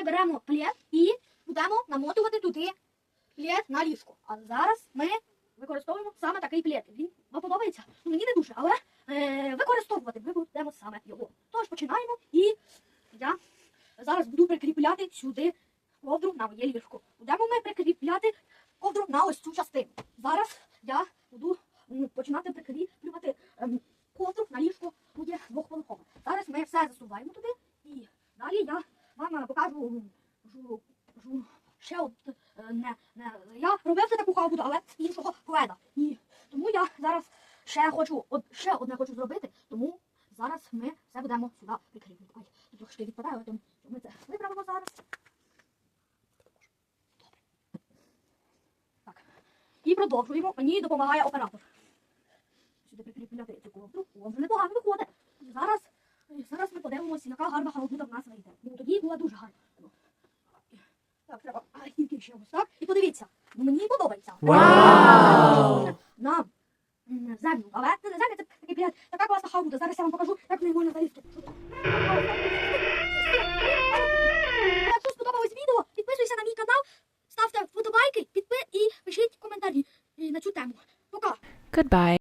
ми беремо плед і будемо намотувати туди плед на ліжко. А зараз ми використовуємо саме такий плед. Він вам подобається? Ну, мені не дуже, але е, використовувати ми будемо саме його. Тож починаємо і я зараз буду прикріпляти сюди ковдру на моє ліжко. Будемо ми прикріпляти ковдру на ось цю частину. Зараз я буду починати прикріплювати ем, ковдру на ліжко буде двохполохове. Зараз ми все засуваємо туди от не, не я робив вже таку хавбуду, але з іншого кведа. І тому я зараз ще хочу од, ще одне хочу зробити, тому зараз ми все будемо сюди прикріплювати. Ай, тут трошки відпадає, тому ми це виправимо зараз. Так. І продовжуємо. Мені допомагає оператор. Сюди прикріпляти цю ковдру. О, непогано виходить. Зараз, зараз ми подивимося, яка гарна халбуда в нас вийде. Ну, тоді була дуже гарна. Ну. Так. І подивіться, ну, мені подобається. Вау! Нам землю, але це не земля, це такий блядь, така класна халбуда. Зараз я вам покажу, як неї можна залізти. Якщо сподобалось відео, підписуйся на мій канал, ставте вподобайки, підпи і пишіть коментарі на цю тему. Пока! Goodbye.